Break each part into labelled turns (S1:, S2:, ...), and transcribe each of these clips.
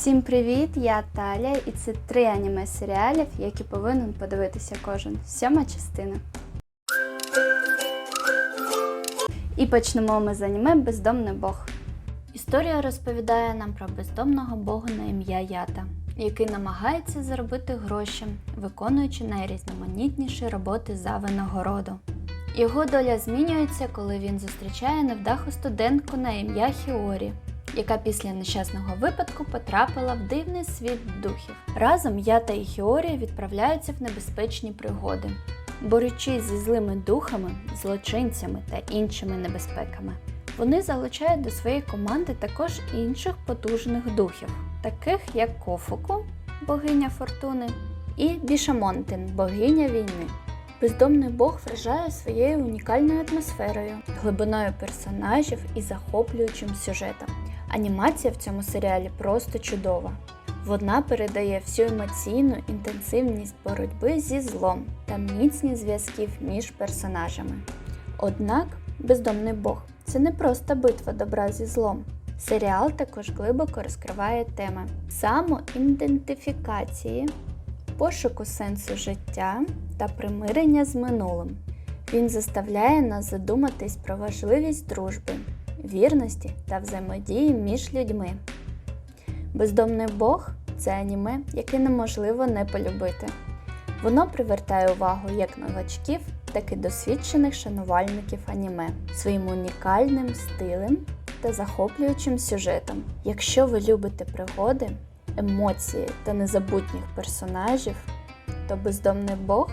S1: Всім привіт! Я Таля, і це три аніме серіалів, які повинен подивитися кожен. Сьома частина. І почнемо ми з аніме Бездомний Бог. Історія розповідає нам про бездомного бога на ім'я Ята, який намагається заробити гроші, виконуючи найрізноманітніші роботи за винагороду. Його доля змінюється, коли він зустрічає невдаху студентку на ім'я Хіорі, яка після нещасного випадку потрапила в дивний світ духів. Разом Ята і Хіорі відправляються в небезпечні пригоди, борючись зі злими духами, злочинцями та іншими небезпеками. Вони залучають до своєї команди також інших потужних духів, таких як Кофуку, богиня фортуни, і Бішамонтин, богиня війни. Бездомний Бог вражає своєю унікальною атмосферою, глибиною персонажів і захоплюючим сюжетом. Анімація в цьому серіалі просто чудова. Вона передає всю емоційну інтенсивність боротьби зі злом та міцність зв'язків між персонажами. Однак бездомний Бог це не просто битва добра зі злом. Серіал також глибоко розкриває теми самоідентифікації, пошуку сенсу життя та примирення з минулим. Він заставляє нас задуматись про важливість дружби, вірності та взаємодії між людьми. Бездомний Бог це аніме, яке неможливо не полюбити. Воно привертає увагу як новачків, так і досвідчених шанувальників аніме своїм унікальним стилем та захоплюючим сюжетом. Якщо ви любите пригоди, емоції та незабутніх персонажів, то бездомний Бог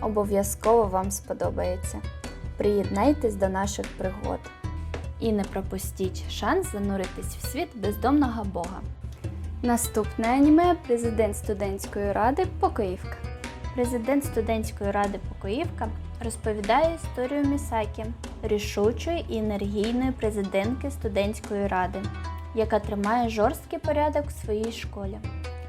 S1: обов'язково вам сподобається. Приєднайтесь до наших пригод і не пропустіть шанс зануритись в світ бездомного Бога. Наступне аніме Президент студентської ради Покоївка. Президент студентської ради Покоївка розповідає історію Місакі, рішучої і енергійної президентки студентської ради, яка тримає жорсткий порядок в своїй школі.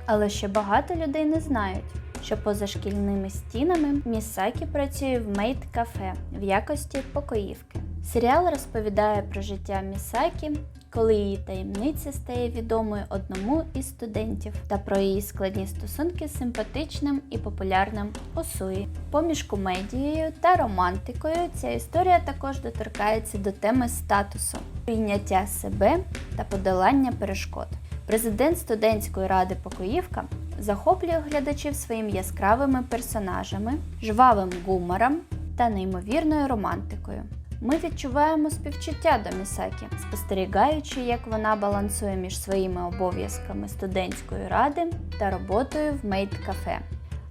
S1: Але ще багато людей не знають, що поза шкільними стінами Місакі працює в мейд-кафе в якості покоївки. Серіал розповідає про життя Місакі, коли її таємниця стає відомою одному із студентів, та про її складні стосунки з симпатичним і популярним Осуї. Поміж комедією та романтикою ця історія також доторкається до теми статусу, прийняття себе та подолання перешкод. Президент студентської ради Покоївка захоплює глядачів своїм яскравими персонажами, жвавим гумором та неймовірною романтикою. Ми відчуваємо співчуття до Місакі, спостерігаючи, як вона балансує між своїми обов'язками студентської ради та роботою в мейд-кафе,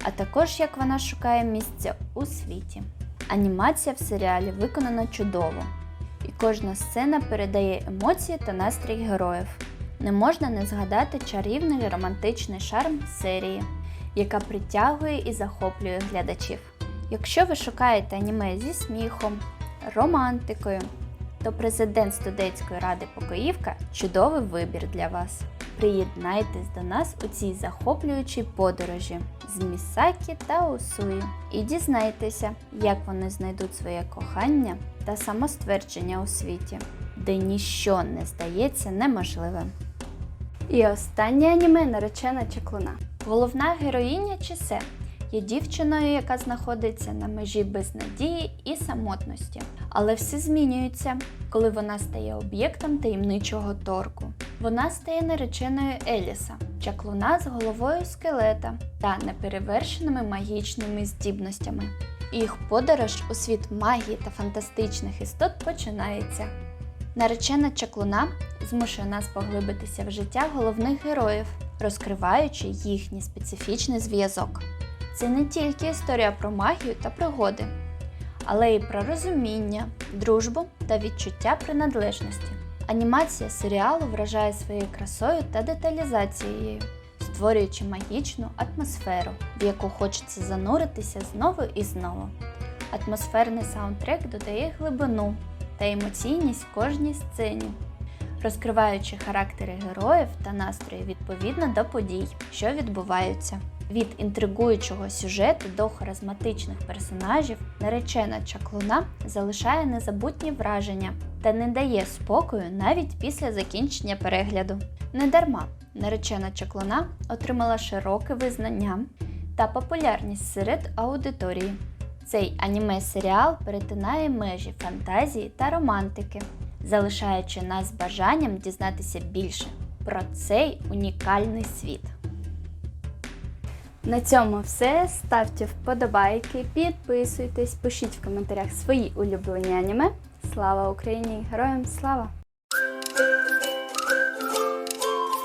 S1: а також як вона шукає місця у світі. Анімація в серіалі виконана чудово, і кожна сцена передає емоції та настрій героїв. Не можна не згадати чарівний романтичний шарм серії, яка притягує і захоплює глядачів. Якщо ви шукаєте аніме зі сміхом, романтикою, то президент студентської ради Покоївка чудовий вибір для вас. Приєднайтесь до нас у цій захоплюючій подорожі з Місакі та Усуї і дізнайтеся, як вони знайдуть своє кохання та самоствердження у світі, де ніщо не здається неможливим. І останнє аніме наречена чаклуна. Головна героїня Чісе є дівчиною, яка знаходиться на межі безнадії і самотності. Але все змінюється, коли вона стає об'єктом таємничого торку. Вона стає нареченою Еліса, чаклуна з головою скелета та неперевершеними магічними здібностями. Їх подорож у світ магії та фантастичних істот починається. Наречена чаклуна змушує нас поглибитися в життя головних героїв, розкриваючи їхній специфічний зв'язок. Це не тільки історія про магію та пригоди, але й про розуміння, дружбу та відчуття приналежності. Анімація серіалу вражає своєю красою та деталізацією, створюючи магічну атмосферу, в яку хочеться зануритися знову і знову. Атмосферний саундтрек додає глибину та емоційність кожній сцені, розкриваючи характери героїв та настрої відповідно до подій, що відбуваються. Від інтригуючого сюжету до харизматичних персонажів наречена чаклуна залишає незабутні враження та не дає спокою навіть після закінчення перегляду. Недарма наречена чаклуна отримала широке визнання та популярність серед аудиторії. Цей аніме-серіал перетинає межі фантазії та романтики, залишаючи нас бажанням дізнатися більше про цей унікальний світ. На цьому все. Ставте вподобайки, підписуйтесь, пишіть в коментарях свої улюблені аніме. Слава Україні! Героям слава!